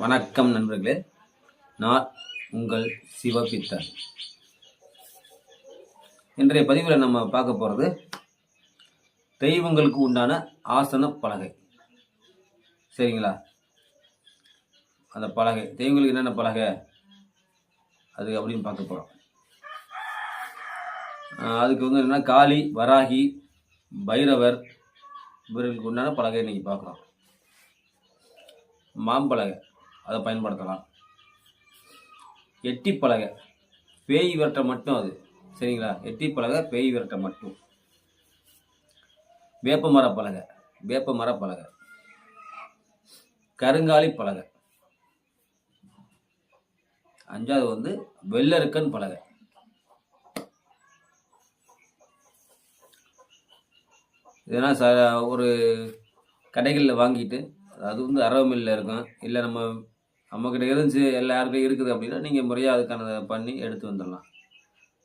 வணக்கம் நண்பர்களே. நான் உங்கள் சிவபித்தன். இன்றைய பதிவில் நம்ம பார்க்க போகிறது தெய்வங்களுக்கு உண்டான ஆசன பலகை. சரிங்களா? அந்த பலகை தெய்வங்களுக்கு என்னென்ன பலகை? அது அப்படின்னு பார்க்க போகிறோம் அதுக்கு வந்து என்னென்னா காளி வராகி பைரவர் இவர்களுக்கு உண்டான பலகை இன்றைக்கி பார்க்குறோம். மாம்பலகை. அதை பயன்படுத்தலாம். எட்டி பலகை. பேய் விரட்ட மட்டும் அது. சரிங்களா? எட்டி பலகை பேய் விரட்ட மட்டும். வேப்ப மர பலகை. வேப்ப மர பலகை. கருங்காலி பலகை. அஞ்சாவது வந்து வெள்ளருக்கன் பலகை. இதெல்லாம் ச ஒரு கடைகளில் வாங்கிட்டு அது வந்து அரவ மில்லில் இருக்கும். இல்லை நம்ம நம்மக்கிட்ட இருந்துச்சு எல்லாருக்கும் இருக்குது அப்படின்னா நீங்கள் முறையாக அதுக்கான பண்ணி எடுத்து வந்துடலாம்.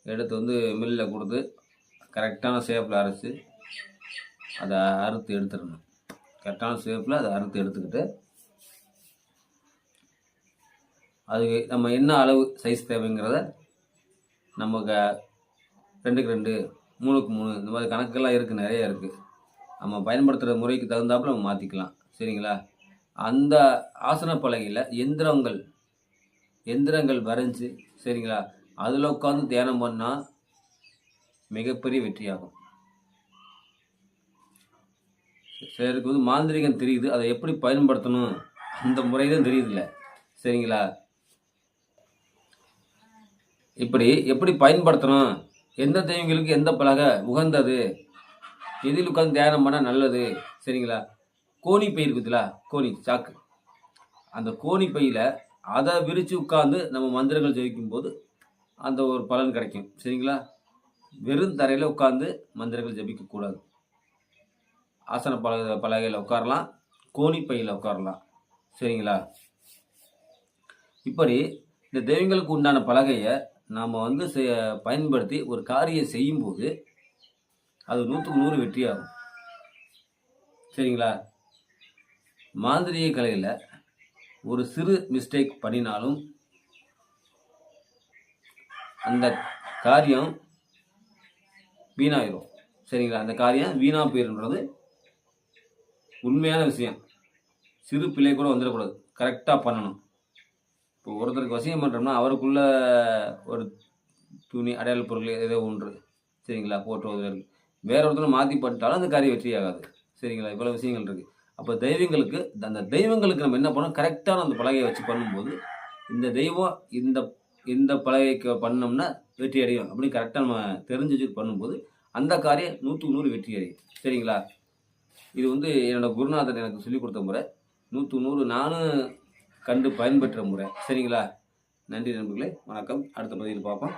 எடுத்து வந்து மில்லில் கொடுத்து கரெக்டான ஷேப்பில் அரைச்சி அதை அறுத்து எடுத்துடணும். கரெக்டான ஷேப்பில் அதை அறுத்து எடுத்துக்கிட்டு அது நம்ம என்ன அளவு சைஸ் தேவைங்கிறத நமக்கு ரெண்டுக்கு ரெண்டு மூணுக்கு மூணு இந்த மாதிரி கணக்கெல்லாம் இருக்குது நிறைய இருக்குது நம்ம பயன்படுத்துகிற முறைக்கு தகுந்தாப்பில் நம்ம மாற்றிக்கலாம் சரிங்களா? அந்த ஆசன பலகையில் எந்திரங்கள் எந்திரங்கள் வரைஞ்சி சரிங்களா? அதில் உட்காந்து தியானம் பண்ணால் மிகப்பெரிய வெற்றியாகும். சிலருக்கு வந்து மாந்திரிகம் தெரியுது. அதை எப்படி பயன்படுத்தணும்? அந்த முறை தான் தெரியுதுல்ல. சரிங்களா? இப்படி எப்படி பயன்படுத்தணும்? எந்த தெய்வங்களுக்கு எந்த பலகை உகந்தது? எதில் உட்காந்து தியானம் பண்ணால் நல்லது? சரிங்களா? கோணி பை இருக்குதுல கோணி சாக்கு. அந்த கோணி பையில் அதை விரித்து உட்காந்து நம்ம மந்திரங்கள் ஜெயிக்கும் போது அந்த ஒரு பலன் கிடைக்கும். சரிங்களா? வெறும் தரையில் உட்காந்து மந்திரங்கள் ஜபிக்கக்கூடாது ஆசன பலகை பலகையில் உட்காரலாம் கோணி பையில் உட்காரலாம். சரிங்களா? இப்படி இந்த தெய்வங்களுக்கு உண்டான பலகையை நாம் வந்து செ- பயன்படுத்தி ஒரு காரியம் செய்யும்போது அது நூற்றுக்கு நூறு வெற்றியாகும். சரிங்களா? மாந்திரிக கலையில் ஒரு சிறு மிஸ்டேக் பண்ணினாலும் அந்த காரியம் வீணாயிரும். சரிங்களா? அந்த காரியம் வீணாக போயிருன்றது உண்மையான விஷயம். சிறு பிள்ளை கூட வந்துடக்கூடாது. கரெக்டாக பண்ணணும். இப்போ ஒருத்தருக்கு வசியம் பண்ணுறோம்னா அவருக்குள்ள ஒரு துணி அடையாள பொருள் ஏதோ ஒன்று. சரிங்களா? போட்டு வேறு ஒருத்தர் மாற்றி பண்ணிட்டாலும் அந்த காரியம் வெற்றி ஆகாது சரிங்களா? இவ்வளோ விஷயங்கள் இருக்குது அப்போ தெய்வங்களுக்கு அந்த தெய்வங்களுக்கு நம்ம என்ன பண்ணோம் கரெக்டான அந்த பலகையை வச்சு பண்ணும்போது இந்த தெய்வம் இந்த இந்த பலகைக்கு பண்ணோம்னா வெற்றி அடையும் அப்படின்னு கரெக்டாக நம்ம தெரிஞ்சு வச்சு பண்ணும்போது அந்த காரியம் நூற்றுக்கு நூறு வெற்றி அடையும். சரிங்களா? இது வந்து என்னோடய குருநாதன் எனக்கு சொல்லிக் கொடுத்த முறை. நூற்று நூறு நானும் கண்டு பயன்பெற்ற முறை. சரிங்களா? நன்றி நண்பர்களே. வணக்கம். அடுத்த பதிவில் பார்ப்போம்.